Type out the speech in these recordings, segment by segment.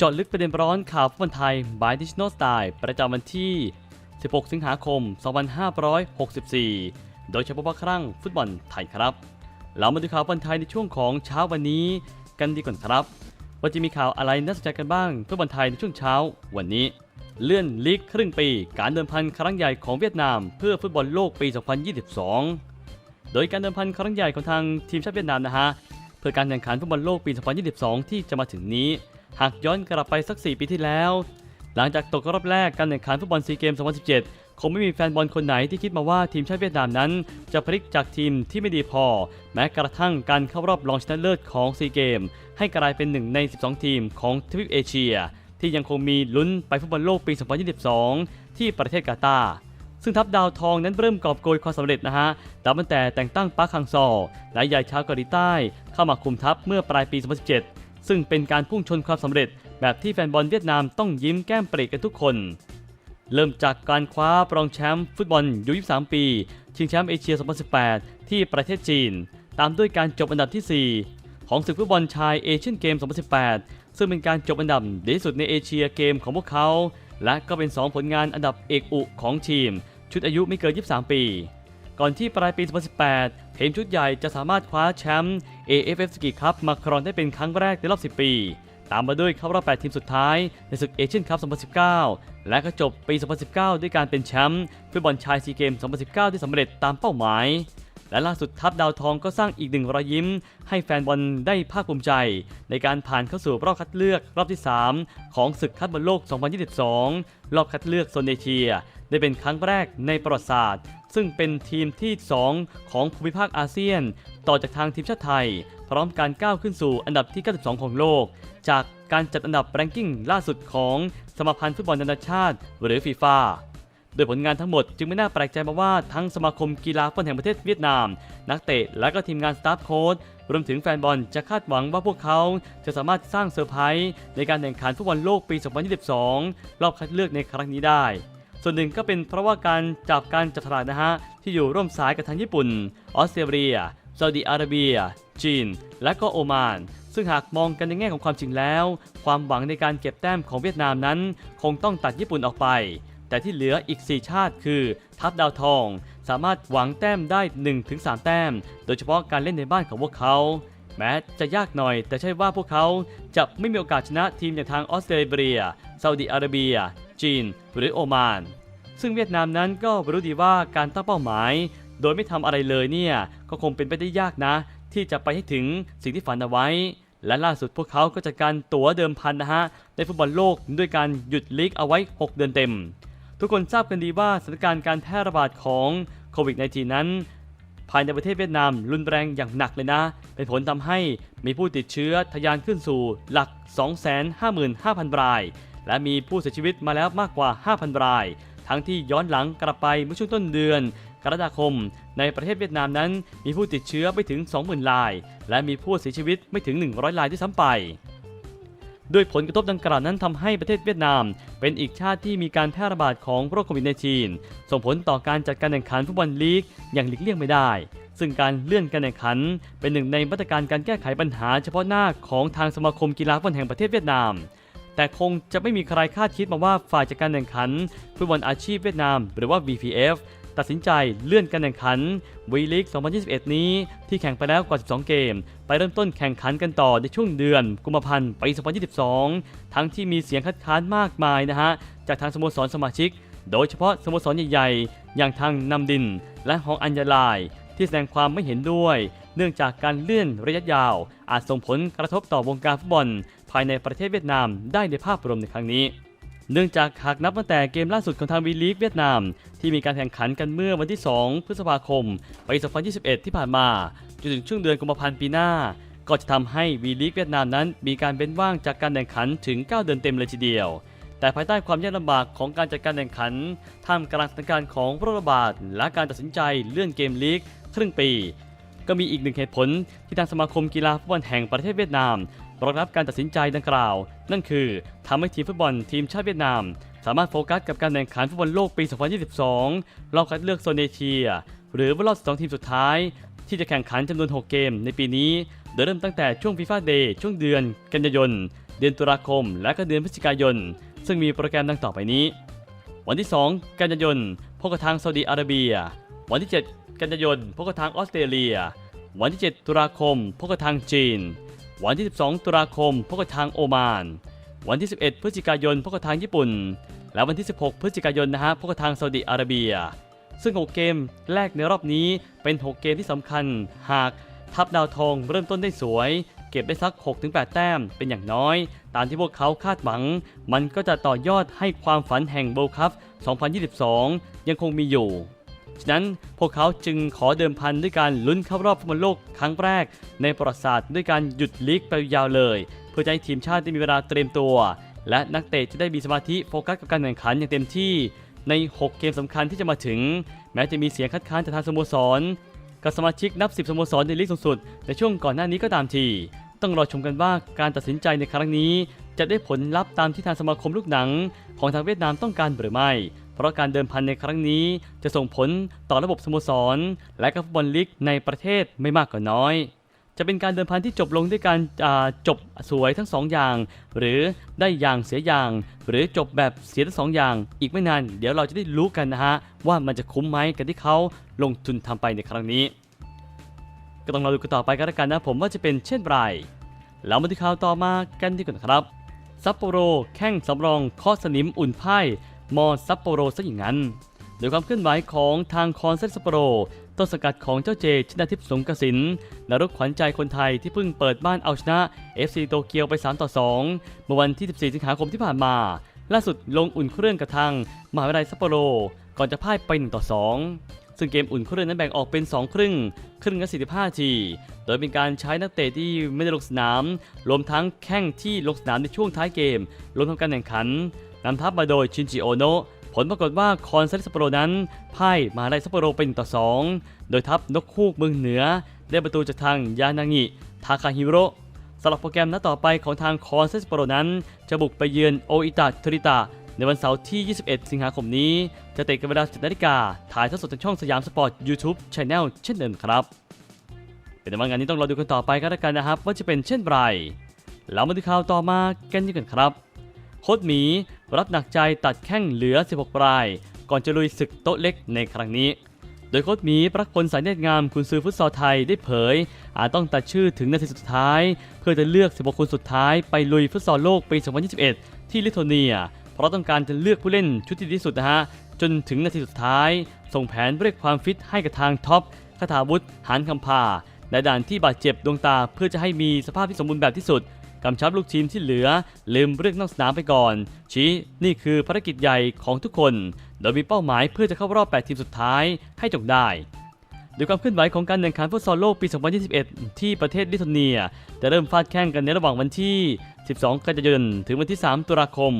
จาะลึกประเด็นร้อนข่าวฟุตบอลไทย by Digital Style ประจำวันที่ 16 สิงหาคม 2564 โดยเฉพาะครั้งฟุตบอลไทยครับ เรามาดูข่าวฟุตบอลไทยในช่วงของเช้าวันนี้กันดีก่อนครับ ว่าจะมีข่าวอะไรน่าสนใจกันบ้างฟุตบอลไทยในช่วงเช้าวันนี้ เลื่อนลีกครึ่งปี การเดิมพันครั้งใหญ่ของเวียดนาม เพื่อฟุตบอลโลกปี 2022 โดยการเดิมพันครั้งใหญ่ของทางทีมชาติเวียดนามนะฮะเพื่อการแข่งขันฟุตบอลโลกปี 2022 ที่จะมาถึงนี้ หากย้อนกลับไปสัก 4 ปีที่แล้ว หลังจากตกรอบแรกการแข่งขันฟุตบอลซีเกม 2017 คงไม่มีแฟนบอลคนไหนที่คิดมาว่าทีมชาติเวียดนามนั้น จะพลิกจากทีมที่ไม่ดีพอ แม้กระทั่งการเข้ารอบรองชนะเลิศของซีเกม ให้กลายเป็นหนึ่งใน 12 ทีมของทวีปเอเชีย ที่ยังคงมีลุ้นไปฟุตบอลโลกปี 2022 ที่ประเทศกาตาร์ซึ่งทัพดาวทองนั้นเริ่มกอบโกยความสำเร็จนะฮะแต่ตั้งแต่แต่งตั้งปาร์คคังซอและยายชาวเกาหลีใต้เข้ามาคุมทัพเมื่อปลายปี 2017 ซึ่งเป็นการพุ่งชนความสำเร็จแบบที่แฟนบอลเวียดนามต้องยิ้มแก้มปรีกันทุกคน เริ่มจากการคว้ารองแชมป์ฟุตบอลยู23 ปี ชิงแชมป์เอเชีย 2018 ที่ประเทศจีน ตามด้วยการจบอันดับที่ 4 ของศึกฟุตบอลชายเอเชียนเกม 2018 ซึ่งเป็นการจบอันดับดีที่สุดในเอเชียเกมของพวกเขา และก็เป็น 2 ผลงานอันดับเอกอุของทีม ชุดอายุไม่เกิน 23 ปี ก่อนที่ปลายปี 2018 ทีมชุดใหญ่จะสามารถคว้าแชมป์ AFF Ski Cup มาครองได้เป็นครั้งแรกในรอบ 10 ปี ตามมาด้วยเข้ารอบ 8 ทีมสุดท้ายในศึกเอเชียนคัพ 2019 และก็จบปี 2019 ด้วยการเป็นแชมป์ฟุตบอลชายซีเกม 2019 ที่สำเร็จตามเป้าหมาย และล่าสุดทัพดาวทองก็สร้างอีกหนึ่งรอยยิ้ม ให้แฟนบอลได้ภาคภูมิใจ ในการผ่านเข้าสู่รอบคัดเลือกรอบที่ 3 ของศึกคัดบอลโลก 2022 รอบคัดเลือกโซนเอเชีย ได้เป็นครั้งแรกในประวัติศาสตร์ ซึ่งเป็นทีมที่ 2 ของภูมิภาคอาเซียน ต่อจากทางทีมชาติไทย พร้อมการก้าวขึ้นสู่อันดับที่ 92 ของโลก จากการจัดอันดับแรงกิ้งล่าสุดของสมาพันธ์ฟุตบอลนานาชาติ หรือฟีฟ่า โดยผลงานทั้งหมดจึงไม่น่าแปลกใจมาว่าทั้งสมาคมกีฬาฟุตบอลแห่งประเทศเวียดนาม นักเตะและก็ทีมงานสตาฟโค้ชรวมถึงแฟนบอลจะคาดหวังว่าพวกเขาจะสามารถสร้างเซอร์ไพรส์ในการแข่งขันฟุตบอลโลกปี 2022 รอบคัดเลือกในครั้งนี้ได้ ส่วนหนึ่งก็เป็นเพราะว่าการจับการจับฉลากนะฮะที่อยู่ร่วมสายกับทางญี่ปุ่น ออสเตรเลียซาอุดิอาระเบีย จีน และก็โอมาน ซึ่งหากมองกันในแง่ของความจริงแล้ว ความหวังในการเก็บแต้มของเวียดนามนั้น คงต้องตัดญี่ปุ่นออกไป แต่ที่เหลืออีก 4 ชาติคือ ทัพดาวทอง สามารถหวังแต้มได้ 1-3 แต้ม โดยเฉพาะการเล่นในบ้านของพวกเขา แม้จะยากหน่อย แต่ใช่ว่าพวกเขาจะไม่มีโอกาสชนะทีมอย่างทางออสเตรเลียซาอุดิอาระเบีย จีน หรือโอมาน ซึ่งเวียดนามนั้นก็รู้ดีว่าการตั้งเป้าหมาย โดยไม่ทำอะไรเลยเนี่ยก็คงเป็นไปได้ยากนะ ที่จะไปให้ถึงสิ่งที่ฝันเอาไว้และล่าสุดพวกเขาก็จัดการตั๋วเดิมพันนะฮะในฟุตบอลโลกด้วยการหยุดลีกเอาไว้ 6 เดือนเต็ม ทุกคนทราบกันดีว่าสถานการณ์การแพร่ระบาดของโควิด -19 นั้น ภายในประเทศเวียดนามรุนแรงอย่างหนักเลยนะ เป็นผลทำให้มีผู้ติดเชื้อทะยานขึ้นสู่หลัก 255,000 ราย และมีผู้เสียชีวิตมาแล้วมากกว่า 5,000 ราย ทั้งที่ย้อนหลังกลับไปเมื่อช่วงต้นเดือนกรกฎาคม ในประเทศเวียดนามนั้น มีผู้ติดเชื้อไม่ถึง 20,000 ราย และมีผู้เสียชีวิตไม่ถึง 100 รายที่ซ้ำไป ด้วยผลกระทบดังกล่าวนั้นทำให้ประเทศเวียดนาม เป็นอีกชาติที่มีการแพร่ระบาดของโรคโควิด -19 ส่งผลต่อการจัดการแข่งขันฟุตบอลลีกอย่างหลีกเลี่ยงไม่ได้ ซึ่งการเลื่อนการแข่งขัน เป็นหนึ่งในมาตรการการแก้ไขปัญหาเฉพาะหน้าของทางสมาคมกีฬาฟุตบอลแห่งประเทศเวียดนาม แต่คงจะไม่มีใครคาดคิดมาว่าฝ่ายจัดการแข่งขันฟุตบอลอาชีพเวียดนาม หรือว่า VPF ตัดสินใจเลื่อนการแข่งขันวีลีก 2021 นี้ที่แข่งไปแล้วกว่า 12 เกม ไปเริ่มต้นแข่งขันกันต่อในช่วงเดือนกุมภาพันธ์ปี 2022 ทั้งที่มีเสียงคัดค้านมากมายนะฮะ จากทางสโมสรสมาชิก โดยเฉพาะสโมสรใหญ่ๆ อย่างทางนำดิน และฮองอัญญาลาย ที่แสดงความไม่เห็นด้วย เนื่องจากการเลื่อนระยะยาว อาจส่งผลกระทบต่อวงการฟุตบอล ภายในประเทศเวียดนามได้ในภาพรวมในครั้งนี้ เนื่องจากหากนับตั้งแต่เกมล่าสุดของทางวีลีกเวียดนาม ที่มีการแข่งขันกันเมื่อวันที่ 2 พฤษภาคมปี 2021 ที่ผ่านมาจนถึงช่วงเดือนกุมภาพันธ์ปีหน้า ก็จะทำให้วีลีกเวียดนามนั้น มีการเว้นว่างจากการแข่งขันถึง 9 เดือนเต็มเลยทีเดียว แต่ภายใต้ความยากลำบากของการจัดการแข่งขันท่ามกลางสถานการณ์ของโรคระบาดและการตัดสินใจเลื่อนเกมลีกครึ่งปี ก็มีอีกหนึ่งเหตุผลที่ทางสมาคมกีฬาฟุตบอลแห่งประเทศเวียดนาม รองรับการตัดสินใจดังกล่าว นั่นคือทำให้ทีมฟุตบอลทีมชาติเวียดนาม สามารถโฟกัสกับการแข่งขันฟุตบอลโลกปี 2022 รอบคัดเลือกโซนเอเชีย หรือว่ารอบ 12 ทีมสุดท้าย ที่จะแข่งขันจำนวน 6 เกมในปีนี้ โดยเริ่มตั้งแต่ช่วงฟีฟ่าเดย์ช่วงเดือน กันยายน เดือนตุลาคม และก็เดือนพฤศจิกายน ซึ่งมีโปรแกรมดังต่อไปนี้ วันที่ 2 กันยายนพบกับทางซาอุดิอาระเบีย วันที่ 7 กันยายนพบกับทางออสเตรเลีย วันที่ 7 ตุลาคมพบกับทางจีน วันที่ 12 ตุลาคมพบกับทางโอมาน วันที่ 11 พฤศจิกายนพบกับทางญี่ปุ่น และวันที่ 16 พฤศจิกายนนะฮะพบกับทางซาอุดิอาระเบีย ซึ่ง 6 เกมแรกในรอบนี้เป็น 6 เกมที่สำคัญ หากทัพดาวทองเริ่มต้นได้สวย เก็บได้สัก 6-8 แต้มเป็นอย่างน้อย ตามที่พวกเขาคาดหวัง มันก็จะต่อยอดให้ความฝันแห่งโบว์คัพ 2022 ยังคงมีอยู่ ฉะนั้นพวกเขาจึงขอเดิมพันด้วยการลุ้นเข้ารอบฟุตบอลโลกครั้งแรก ในประวัติศาสตร์ด้วยการหยุดลีกไปยาวเลย เพื่อให้ทีมชาติได้มีเวลาเตรียมตัว และนักเตะจะได้มีสมาธิโฟกัสกับการแข่งขันอย่างเต็มที่ ใน 6 เกมสำคัญที่จะมาถึง แม้จะมีเสียงคัดค้านจากทางสโมสรกับสมาชิกนับ 10สโมสรในลีกสูงสุดในช่วงก่อนหน้านี้ก็ตามที ต้องรอชมกันว่าการตัดสินใจในครั้งนี้ จะได้ผลลัพธ์ตามที่ทางสมาคมลูกหนัง ของทางเวียดนามต้องการหรือไม่ เพราะการเดิมพันในครั้งนี้จะส่งผลต่อระบบสโมสร และก็ฟุตบอลลีกในประเทศไม่มากก็น้อย จะเป็นการเดิมพันที่จบลงด้วยการจบสวยทั้งสองอย่าง หรือได้อย่างเสียอย่าง หรือจบแบบเสียทั้งสองอย่าง อีกไม่นานเดี๋ยวเราจะได้รู้กันนะฮะว่ามันจะคุ้มไหมกับที่เขาลงทุนทำไปในครั้งนี้ ก็ต้องรอดูกันต่อไปกันแล้วกันนะผมว่าจะเป็นเช่นไรแล้วมาที่ข่าวต่อมากันดีกว่านครับ ซัปโปโรแข่งสำรองเคอสนิมอุ่นไพ่มอซัปโปโรซะอย่างนั้นโดยความเคลื่อนไหวของทางคอนเซนซัปโปโรต้นสังกัดของเจ้าเจชนาทิพย์สงกสินนรุกขวัญใจคนไทยที่เพิ่งเปิดบ้านเอาชนะ FC โตเกียวไป 3 ต่อ 2 เมื่อวันที่ 14 สิงหาคมที่ผ่านมา ล่าสุดลงอุ่นเครื่องกับทางมหาวิทยาลัยซัปโปโร ก่อนจะพ่ายไป 1 ต่อ 2 ซึ่งเกมอุ่นเครื่องนั้นแบ่งออกเป็น 2 ครึ่ง ครึ่งละ45 ที โดยเป็นการใช้นักเตะที่ไม่ได้ลงสนาม รวมทั้งแข้งที่ลงสนามในช่วงท้ายเกมรวมทั้งการแข่งขันนำทัพมาโดยชินจิโอโนะผลปรากฏว่าคอนเซซัปโปโรนั้นพ่ายมาได้ซัปโปโรเป็นต่อ 2 โดยทัพนกคูกเมืองเหนือ ได้ประตูจากทางยานางิทาคาฮิโร่สำหรับโปรแกรมนัดต่อไปของทางคอนเซซัปโปโรนั้น จะบุกไปเยือนโออิตาทริตา ในวันเสาร์ที่ 21 สิงหาคมนี้ จะเตะกันเวลา10นาฬิกา ถ่ายทอดสดทางช่องสยามสปอร์ต YouTube Channel เช่นเดิมครับ เป็นแต่ว่างานนี้ต้องรอดูกันต่อไปกันแล้วกันนะครับ ว่าจะเป็นเช่นไรแล้วมาดูข่าวต่อมากันดีกว่าครับ โคดหมีรับหนักใจตัดแข้งเหลือ 16 ราย ก่อนจะลุยศึกโต๊ะเล็กในครั้งนี้ โดยโค้ดหมีปรักพลสายเนตรงามคุณซื้อฟุตซอลไทยได้เผย อาจต้องตัดชื่อถึงนาทีสุดท้าย เพื่อจะเลือก 16 คนสุดท้ายไปลุยฟุตซอลโลกปี 2021 ที่ลิทัวเนีย เพราะต้องการจะเลือกผู้เล่นชุดที่ดีที่สุดนะฮะ จนถึงนาทีสุดท้าย ส่งแผนเรียกความฟิตให้กับทางท็อปคาถาวุฒิหานคำพาในด่านที่บาดเจ็บดวงตาเพื่อจะให้มีสภาพที่สมบูรณ์แบบที่สุดกำชับลูกทีมที่เหลือ ลืมเรื่องนอกสนามไปก่อน ชี้นี่คือภารกิจใหญ่ของทุกคน โดยมีเป้าหมายเพื่อจะเข้ารอบ 8 ทีมสุดท้ายให้จงได้ โดยความเคลื่อนไหวของการแข่งขันฟุตซอลโลกปี 2021 ที่ประเทศลิทัวเนีย จะเริ่มฟาดแข่งกันในระหว่างวันที่ 12 กันยายน ถึงวันที่ 3 ตุลาคม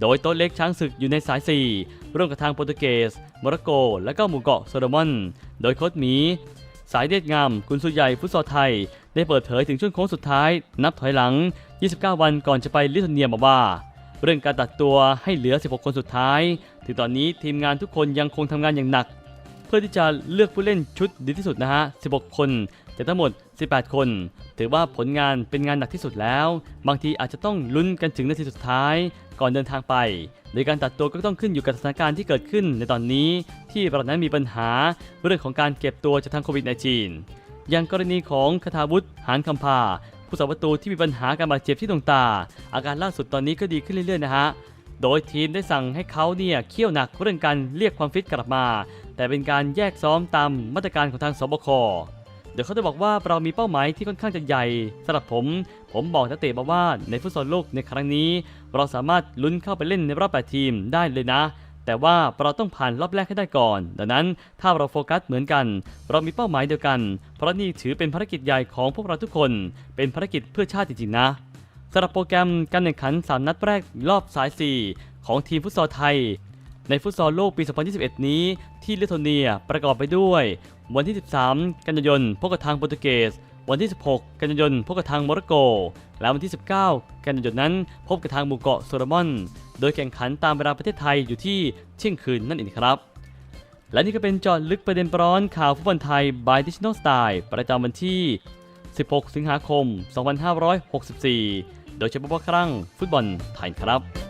โดยโต๊ะเล็กช้างศึกอยู่ในสาย 4 ร่วมกับทางโปรตุเกส โมร็อกโก และก็หมู่เกาะโซโลมอน โดยโค้ชหมี สายเด็ดงาม คุณสุใหญ่ฟุตซอลไทย ได้เปิดเผยถึงช่วงโค้งสุดท้าย นับถอยหลัง 29 วันก่อนจะไปลิทัวเนียบอกว่าเรื่องการตัดตัวให้เหลือ 16 คนสุดท้าย ถึงตอนนี้ทีมงานทุกคนยังคงทำงานอย่างหนัก เพื่อที่จะเลือกผู้เล่นชุดดีที่สุดนะฮะ 16 คนจากทั้งหมด 18 คน ถือว่าผลงานเป็นงานหนักที่สุดแล้ว บางทีอาจจะต้องลุ้นกันถึงนาทีสุดท้าย ก่อนเดินทางไป โดยการตัดตัวก็ต้องขึ้นอยู่กับสถานการณ์ที่เกิดขึ้นในตอนนี้ ที่ประเรานั้นมีปัญหาเรื่องของการเก็บตัวจากทางโควิด -19 อย่างกรณีของคาทาวุฒิหานคำพาผู้สาประตูที่มีปัญหาการบาดเจ็บที่ดวงตา อาการล่าสุดตอนนี้ก็ดีขึ้นเรื่อยๆนะฮะ โดยทีมได้สั่งให้เขาเนี่ยเคี่ยวหนักเรื่องการเรียกความฟิตกลับมา แต่เป็นการแยกซ้อมตามมาตรการของทางสบคเดี๋ยวเขาจะบอกว่าเรามีเป้าหมายที่ค่อนข้างจะใหญ่สำหรับผม ผมบอกนักเตะมาว่าในฟุตซอลโลกในครั้งนี้ เราสามารถลุ้นเข้าไปเล่นในรอบ8ทีมได้เลยนะ แต่ว่าเราต้องผ่านรอบแรกให้ได้ก่อน ดังนั้นถ้าเราโฟกัสเหมือนกัน เรามีเป้าหมายเดียวกัน เพราะนี่ถือเป็นภารกิจใหญ่ของพวกเราทุกคน เป็นภารกิจเพื่อชาติจริงๆนะ สำหรับโปรแกรมการแข่งขัน 3 นัดแรกรอบสาย 4 ของทีมฟุตซอลไทย ในฟุตซอลโลกปี 2021 นี้ ที่ลิทัวเนียประกอบไปด้วย วันที่ 13 กันยายนพบกับทางโปรตุเกส วันที่ 16 กันยายนพบกับทางโมร็อกโก และวันที่ 19 กันยายนนั้น พบกับทางหมู่เกาะโซโลมอน โดยแข่งขันตามเวลาประเทศไทยอยู่ที่เที่ยงคืนนั่นเองครับและนี่ก็เป็นจอดลึกประเด็นร้อนข่าวฟุตบอลไทย by Digital Style ประจำวันที่ 16 สิงหาคม 2564 โดยเฉพาะครั้งฟุตบอลไทยครับ